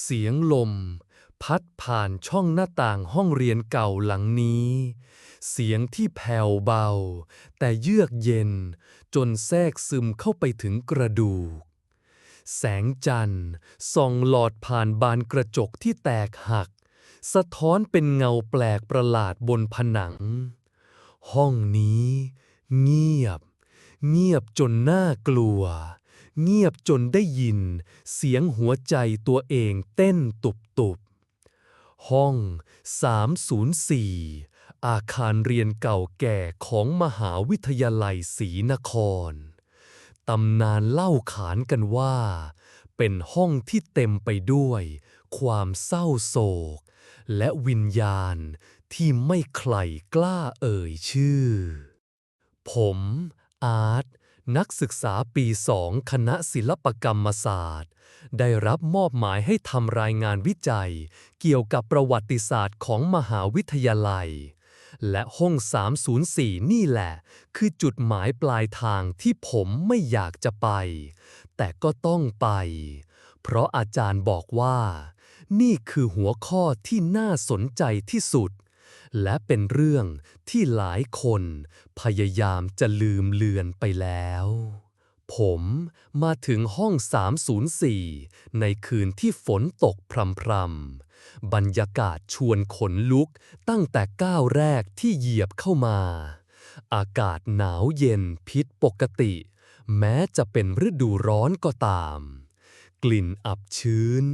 เสียงลม พัดผ่านช่องหน้าต่างห้องเรียนเก่าหลังนี้ เสียงที่แผ่วเบา แต่เยือกเย็น จนแทรกซึมเข้าไปถึงกระดูก แสงจันทร์ส่องหลอดผ่านบานกระจกที่แตกหัก สะท้อนเป็นเงาแปลกประหลาดบนผนัง ห้องนี้ เงียบ เงียบจนน่ากลัว เงียบจนได้ยิน เสียงหัวใจตัวเองเต้นตุบๆ ห้อง 304 อาคารเรียนเก่าแก่ของมหาวิทยาลัยศรีนคร ตำนานเล่าขานกันว่า เป็นห้องที่เต็มไปด้วย ความเศร้าโศก และวิญญาณที่ไม่ใครกล้าเอ่ยชื่อ ผม อาร์ต นักศึกษาปีสองคณะศิลปกรรมศาสตร์ ได้รับมอบหมายให้ทำรายงานวิจัย เกี่ยวกับประวัติศาสตร์ของมหาวิทยาลัย และห้อง 304 นี่แหละ คือจุดหมายปลายทางที่ผมไม่อยากจะไป แต่ก็ต้องไป เพราะอาจารย์บอกว่า นี่คือหัวข้อที่น่าสนใจที่สุด และเป็นเรื่องที่หลายคนพยายามจะลืมเลือนไปแล้ว ผมมาถึงห้อง 304 ในคืนที่ฝนตกพรำๆ บรรยากาศชวนขนลุกตั้งแต่ก้าวแรกที่เหยียบเข้ามา อากาศหนาวเย็นผิดปกติ แม้จะเป็นฤดูร้อนก็ตามกลิ่นอับชื้น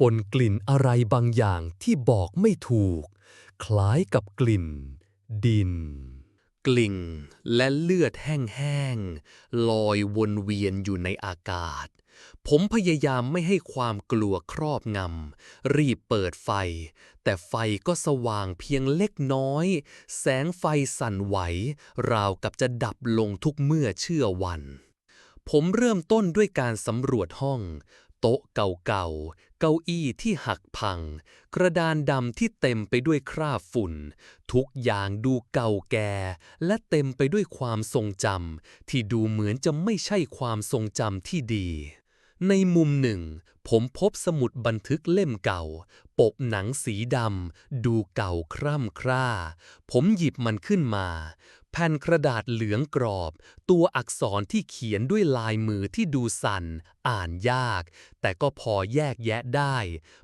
ปนกลิ่นอะไรบางอย่างที่บอกไม่ถูก คล้ายกับกลิ่น ดิน กลิ่นและเลือดแห้งๆลอยวนเวียนอยู่ในอากาศ ผมพยายามไม่ให้ความกลัวครอบงำรีบเปิดไฟ แต่ไฟก็สว่างเพียงเล็กน้อย แสงไฟสั่นไหว ราวกับจะดับลงทุกเมื่อเชื่อวัน ผมเริ่มต้นด้วยการสำรวจห้อง โต๊ะเก่าๆ เก้าอี้ที่หักพัง กระดานดำที่เต็มไปด้วยคราบฝุ่น ทุกอย่างดูเก่าแก่ และเต็มไปด้วยความทรงจำที่ดูเหมือนจะไม่ใช่ความทรงจำที่ดี ในมุมหนึ่ง ผมพบสมุดบันทึกเล่มเก่า ปกหนังสีดำดูเก่าคร่ำคร่า ผมหยิบมันขึ้นมา แผ่นกระดาษเหลืองกรอบ ตัวอักษรที่เขียนด้วยลายมือที่ดูสั่น อ่านยาก แต่ก็พอแยกแยะได้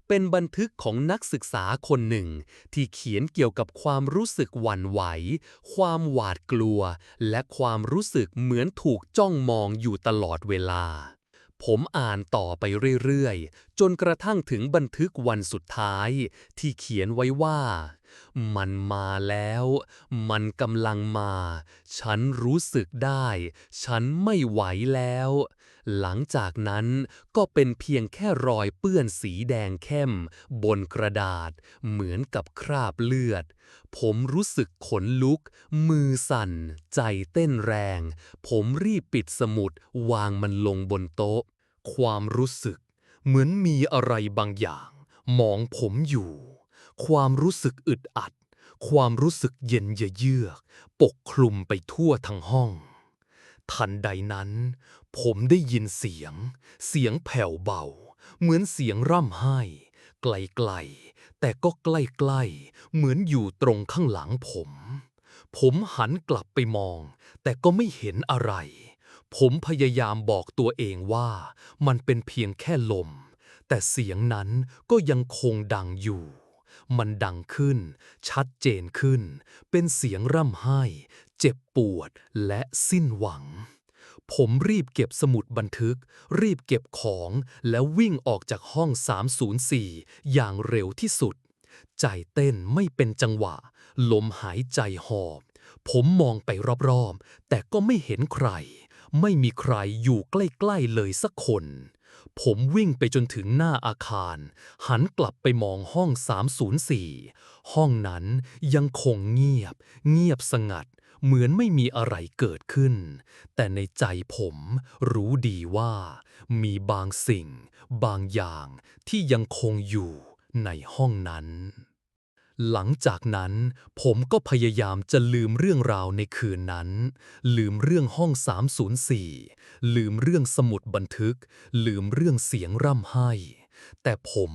เป็นบันทึกของนักศึกษาคนหนึ่ง ที่เขียนเกี่ยวกับความรู้สึกหวั่นไหว ความหวาดกลัว และความรู้สึกเหมือนถูกจ้องมองอยู่ตลอดเวลาผมอ่านต่อไปเรื่อย ๆ จนกระทั่งถึงบันทึกวันสุดท้าย ที่เขียนไว้ว่า มันมาแล้ว มันกำลังมา ฉันรู้สึกได้ ฉันไม่ไหวแล้ว หลังจากนั้นก็เป็นเพียงแค่รอยเปื้อนสีแดงเข้ม บนกระดาษ เหมือนกับคราบเลือด ผมรู้สึกขนลุก มือสั่น ใจเต้นแรง ผมรีบปิดสมุดวางมันลงบนโต๊ะ ความรู้สึกเหมือนมีอะไรบางอย่าง มองผมอยู่ ความรู้สึกอึดอัด ความรู้สึกเย็นเยือก ปกคลุมไปทั่วทั้งห้อง ทันใดนั้น ผมได้ยินเสียง เสียงแผ่วเบา เหมือนเสียงร่ำไห้ ไกลๆ แต่ก็ใกล้ๆ เหมือนอยู่ตรงข้างหลังผม ผมหันกลับไปมอง แต่ก็ไม่เห็นอะไร ผมพยายามบอกตัวเองว่ามันเป็นเพียงแค่ลมแต่เสียงนั้นก็ยังคงดังอยู่ มันดังขึ้น ชัดเจนขึ้น เป็นเสียงร่ำไห้ เจ็บปวดและสิ้นหวัง ผมรีบเก็บสมุดบันทึก รีบเก็บของแล้ววิ่งออกจากห้อง 304 อย่างเร็วที่สุด ใจเต้นไม่เป็นจังหวะ ลมหายใจหอบ ผมมองไปรอบๆ แต่ก็ไม่เห็นใคร ไม่มีใครอยู่ใกล้ ๆ เลยสักคน ผมวิ่งไปจนถึงหน้าอาคาร หันกลับไปมองห้อง 304 ห้องนั้นยังคงเงียบ เงียบสงัด เหมือนไม่มีอะไรเกิดขึ้น แต่ในใจผมรู้ดีว่า มีบางสิ่ง บางอย่างที่ยังคงอยู่ในห้องนั้น หลังจากนั้น ผมก็พยายามจะลืมเรื่องราวในคืนนั้น ลืมเรื่องห้อง 304 ลืมเรื่องสมุดบันทึก ลืมเรื่องเสียงร่ำไห้ แต่ผม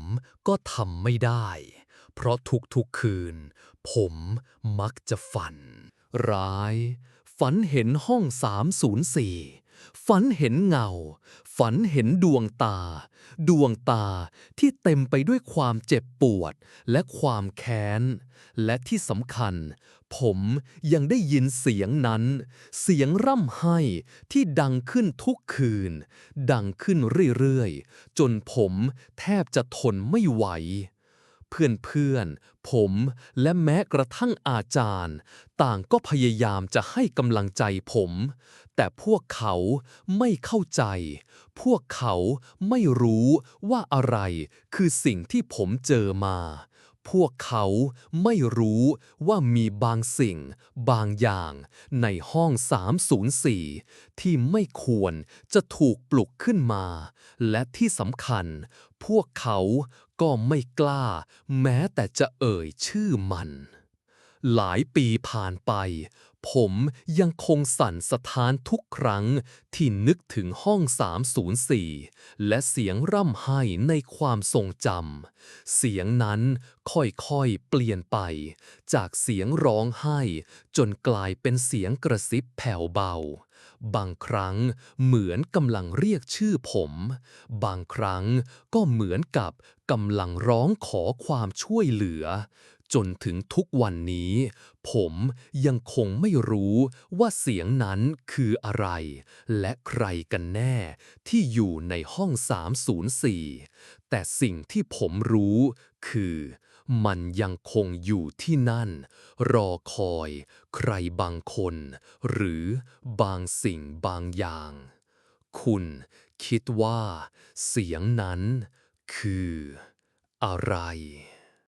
ก็ทำไม่ได้ เพราะทุกๆคืน ผมมักจะฝัน ร้าย ฝันเห็นห้อง 304 ฝันเห็นเงา ฝันเห็นดวงตา ดวงตาที่เต็มไปด้วยความเจ็บปวดและความแค้น และที่สำคัญ ผมยังได้ยินเสียงนั้น เสียงร่ำไห้ที่ดังขึ้นทุกคืน ดังขึ้นเรื่อยๆ จนผมแทบจะทนไม่ไหว เพื่อนๆ ผมและแม้กระทั่งอาจารย์ ต่างก็พยายามจะให้กำลังใจผม แต่พวกเขาไม่เข้าใจ พวกเขาไม่รู้ว่าอะไรคือสิ่งที่ผมเจอมา พวกเขาไม่รู้ว่ามีบางสิ่ง บางอย่างในห้อง 304 ที่ไม่ควรจะถูกปลุกขึ้นมา และที่สำคัญ พวกเขาก็ไม่กล้า แม้แต่จะเอ่ยชื่อมัน หลายปีผ่านไป ผมยังคงสั่นสะท้านทุกครั้งที่นึกถึงห้อง 304 และเสียงร่ำไห้ในความทรงจำ เสียงนั้นค่อยๆเปลี่ยนไป จากเสียงร้องไห้ จนกลายเป็นเสียงกระซิบแผ่วเบา บางครั้งเหมือนกำลังเรียกชื่อผม บางครั้งก็เหมือนกับกำลังร้องขอความช่วยเหลือ จนถึงทุกวันนี้ ผมยังคงไม่รู้ว่าเสียงนั้นคืออะไร และใครกันแน่ที่อยู่ในห้อง 304 แต่สิ่งที่ผมรู้คือมันยังคงอยู่ที่นั่น รอคอยใครบางคน หรือบางสิ่งบางอย่าง คุณคิดว่าเสียงนั้นคืออะไร